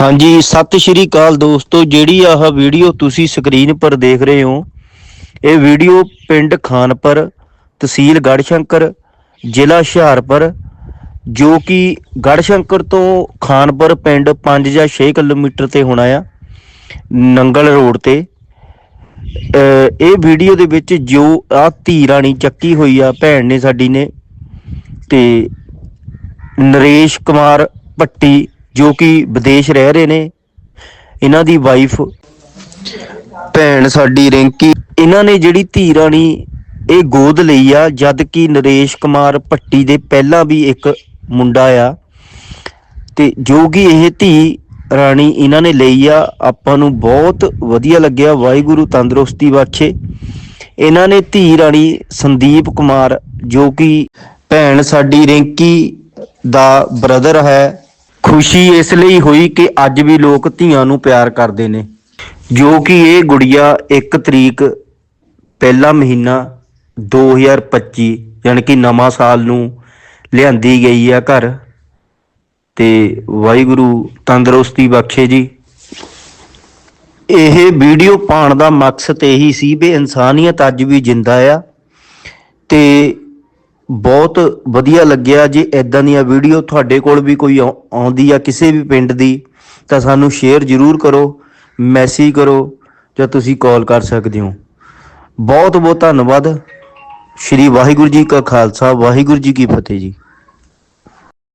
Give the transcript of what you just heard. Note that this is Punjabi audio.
ਹਾਂਜੀ, ਸਤਿ ਸ਼੍ਰੀ ਅਕਾਲ ਦੋਸਤੋ, ਜਿਹੜੀ ਆਹ ਵੀਡੀਓ ਤੁਸੀਂ ਸਕਰੀਨ ਪਰ ਦੇਖ ਰਹੇ ਹੋ, ਇਹ ਵੀਡੀਓ ਪਿੰਡ ਖਾਨਪੁਰ, ਤਹਿਸੀਲ ਗੜਸ਼ੰਕਰ, ਜ਼ਿਲ੍ਹਾ ਹੁਸ਼ਿਆਰਪੁਰ, ਜੋ ਕਿ ਗੜਸ਼ੰਕਰ ਤੋਂ ਖਾਨਪੁਰ ਪਿੰਡ 5 ਜਾਂ 6 ਕਿਲੋਮੀਟਰ ਤੇ ਹੋਣਾ ਆ, ਨੰਗਲ ਰੋਡ ਤੇ। ਇਹ ਵੀਡੀਓ ਦੇ ਵਿੱਚ ਜੋ ਆ ਧੀ ਰਾਣੀ ਚੱਕੀ ਹੋਈ ਆ, ਭੈਣ ਨੇ ਸਾਡੀ ਨੇ, ਤੇ ਨਰੇਸ਼ ਕੁਮਾਰ ਭੱਟੀ ਜੋ ਕਿ ਵਿਦੇਸ਼ ਰਹਿ ਰਹੇ ਨੇ, ਇਹਨਾਂ ਦੀ ਵਾਈਫ ਭੈਣ ਸਾਡੀ ਰਿੰਕੀ, ਇਹਨਾਂ ਨੇ ਜਿਹੜੀ ਧੀ ਰਾਣੀ ਇਹ ਗੋਦ ਲਈ ਆ, ਜਦ ਕਿ ਨਰੇਸ਼ ਕੁਮਾਰ ਭੱਟੀ ਦੇ ਪਹਿਲਾਂ ਵੀ ਇੱਕ ਮੁੰਡਾ ਆ, ਤੇ ਜੋ ਕਿ ਇਹ ਧੀ ਰਾਣੀ ਇਹਨਾਂ ਨੇ ਲਈ ਆ, ਆਪਾਂ ਨੂੰ ਬਹੁਤ ਵਧੀਆ ਲੱਗਿਆ, ਵਾਹਿਗੁਰੂ ਤੰਦਰੁਸਤੀ ਬਖਸ਼ੇ। ਇਹਨਾਂ ਨੇ ਧੀ ਰਾਣੀ ਸੰਦੀਪ ਕੁਮਾਰ, ਜੋ ਕਿ ਭੈਣ ਸਾਡੀ ਰਿੰਕੀ ਦਾ ਬ੍ਰਦਰ ਹੈ ਖੁਸ਼ੀ ਇਸ ਲਈ ਹੋਈ ਕਿ ਅੱਜ ਵੀ ਲੋਕ ਧੀਆਂ ਨੂੰ ਪਿਆਰ ਕਰਦੇ ਨੇ। ਜੋ ਕਿ ਇਹ ਗੁੜੀਆ 1 ਤਰੀਕ ਪਹਿਲਾ ਮਹੀਨਾ 2025 ਯਾਨੀ ਕਿ ਨਵਾਂ ਸਾਲ ਨੂੰ ਲਿਆਂਦੀ ਗਈ ਆ ਘਰ। ਤੇ ਵਾਹਿਗੁਰੂ ਤੰਦਰੁਸਤੀ ਬਖਸ਼ੇ ਜੀ। ਇਹ ਵੀਡੀਓ ਪਾਉਣ ਦਾ ਮਕਸਦ ਇਹੀ ਸੀ ਵੀ ਇਨਸਾਨੀਅਤ ਅੱਜ ਵੀ ਜਿੰਦਾ ਆ। ਤੇ ਬਹੁਤ ਵਧੀਆ ਲੱਗਿਆ ਜੇ ਇਦਾਂ ਦੀਆਂ ਵੀਡੀਓ ਤੁਹਾਡੇ ਕੋਲ ਵੀ ਕੋਈ ਆਉ- ਆਉਂਦੀ ਆ ਕਿਸੇ ਵੀ ਪਿੰਡ ਦੀ, ਤਾਂ ਸਾਨੂੰ ਸ਼ੇਅਰ ਜ਼ਰੂਰ ਕਰੋ ਮੈਸੇਜ ਕਰੋ, ਜਾਂ ਤੁਸੀਂ ਕਾਲ ਕਰ ਸਕਦੇ ਹੋ। ਬਹੁਤ ਬਹੁਤ ਧੰਨਵਾਦ। ਸ਼੍ਰੀ ਵਾਹਿਗੁਰੂ ਜੀ ਕਾ ਖਾਲਸਾ, ਵਾਹਿਗੁਰੂ ਜੀ ਕੀ ਫਤਿਹ ਜੀ।